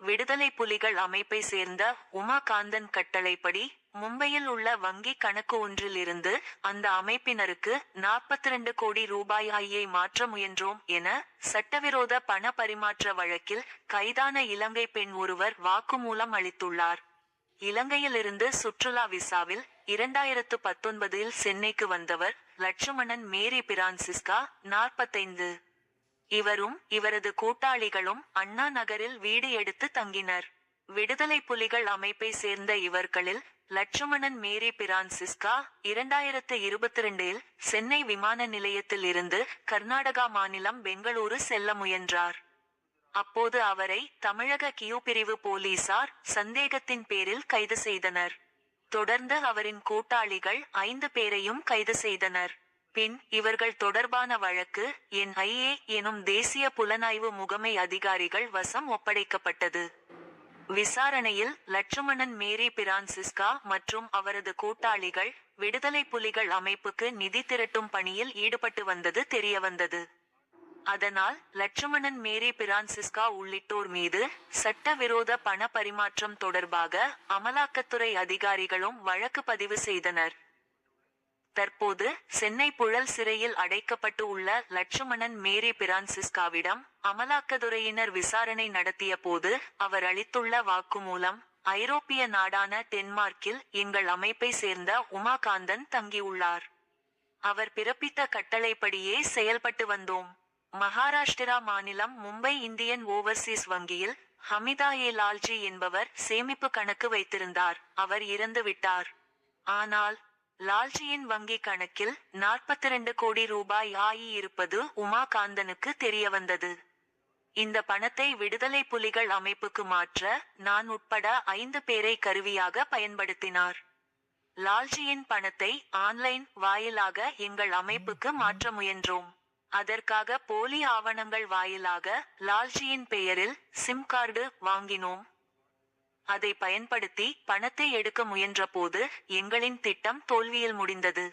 விடுதலை புலிகள் அமைப்பை சேர்ந்த உமாகாந்தன் கட்டளைப்படி மும்பையில் உள்ள வங்கி கணக்கு ஒன்றில் இருந்து அந்த அமைப்பினருக்கு 42 கோடி ரூபாயை மாற்ற முயன்றோம் என சட்டவிரோத பண பரிமாற்ற வழக்கில் கைதான இலங்கை பெண் ஒருவர் வாக்குமூலம் அளித்துள்ளார். இலங்கையிலிருந்து சுற்றுலா விசாவில் இரண்டாயிரத்து பத்தொன்பதில் சென்னைக்கு வந்தவர் லட்சுமணன் மேரி பிரான்சிஸ்கா நாற்பத்தைந்து. இவரும் இவரது கூட்டாளிகளும் அண்ணா நகரில் வீடு எடுத்து தங்கினர். விடுதலை புலிகள் அமைப்பை சேர்ந்த இவர்களில் லட்சுமணன் மேரி பிரான்சிஸ்கா இரண்டாயிரத்து இருபத்தி ரெண்டில் சென்னை விமான நிலையத்தில் இருந்து கர்நாடகா மாநிலம் பெங்களூரு செல்ல முயன்றார். அப்போது அவரை தமிழக கியூ பிரிவு போலீசார் சந்தேகத்தின் பேரில் கைது செய்தனர். தொடர்ந்து அவரின் கூட்டாளிகள் ஐந்து பேரையும் கைது செய்தனர். பின் இவர்கள் தொடர்பான வழக்கு என் ஐஏ எனும் தேசிய புலனாய்வு முகமை அதிகாரிகள் வசம் ஒப்படைக்கப்பட்டது. விசாரணையில் லட்சுமணன் மேரி பிரான்சிஸ்கா மற்றும் அவரது கூட்டாளிகள் விடுதலை புலிகள் அமைப்புக்கு நிதி திரட்டும் பணியில் ஈடுபட்டு வந்தது தெரியவந்தது. அதனால் லட்சுமணன் மேரி பிரான்சிஸ்கா உள்ளிட்டோர் மீது சட்டவிரோத பண பரிமாற்றம் தொடர்பாக அமலாக்கத்துறை அதிகாரிகளும் வழக்கு பதிவு செய்தனர். தற்போது சென்னை புழல் சிறையில் அடைக்கப்பட்டு உள்ள லட்சுமணன் மேரி பிரான்சிஸ்காவிடம் அமலாக்கத்துறையினர் விசாரணை நடத்திய போது அவர் அளித்துள்ள வாக்குமூலம் ஐரோப்பிய நாடான டென்மார்க்கில் எங்கள் அமைப்பை சேர்ந்த உமாகாந்தன் தங்கியுள்ளார். அவர் பிறப்பித்த கட்டளைப்படியே செயல்பட்டு வந்தோம். மகாராஷ்டிரா மாநிலம் மும்பை இந்தியன் ஓவர்சீஸ் வங்கியில் ஹமிதா ஏ லால்ஜி என்பவர் சேமிப்பு கணக்கு வைத்திருந்தார். அவர் இறந்து விட்டார் ஆனால் லால்ஜியின் வங்கி கணக்கில் 42 கோடி ரூபாய் ஆயி இருப்பது உமாகாந்தனுக்கு தெரியவந்தது. இந்த பணத்தை விடுதலை புலிகள் அமைப்புக்கு மாற்ற நான் உட்பட ஐந்து பேரை கருவியாக பயன்படுத்தினார். லால்ஜியின் பணத்தை ஆன்லைன் வாயிலாக எங்கள் அமைப்புக்கு மாற்ற முயன்றோம். அதற்காக போலி ஆவணங்கள் வாயிலாக லால்ஜியின் பெயரில் சிம் கார்டு வாங்கினோம். அதை பயன்படுத்தி பணத்தை எடுக்க முயன்றபோது எங்களின் திட்டம் தோல்வியில் முடிந்தது.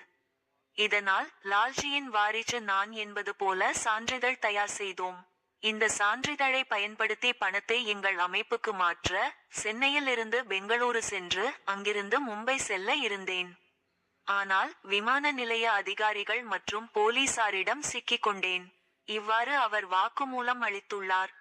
இதனால் லால்ஜியின் வாரிசு நான் என்பது போல சான்றிதழ் தயார் செய்தோம். இந்த சான்றிதழை பயன்படுத்தி பணத்தை எங்கள் அமைப்புக்கு மாற்ற சென்னையில் இருந்து பெங்களூரு சென்று அங்கிருந்து மும்பை செல்ல இருந்தேன். ஆனால் விமான நிலைய அதிகாரிகள் மற்றும் போலீசாரிடம் சிக்கிக் கொண்டேன் இவ்வாறு அவர் வாக்குமூலம் அளித்துள்ளார்.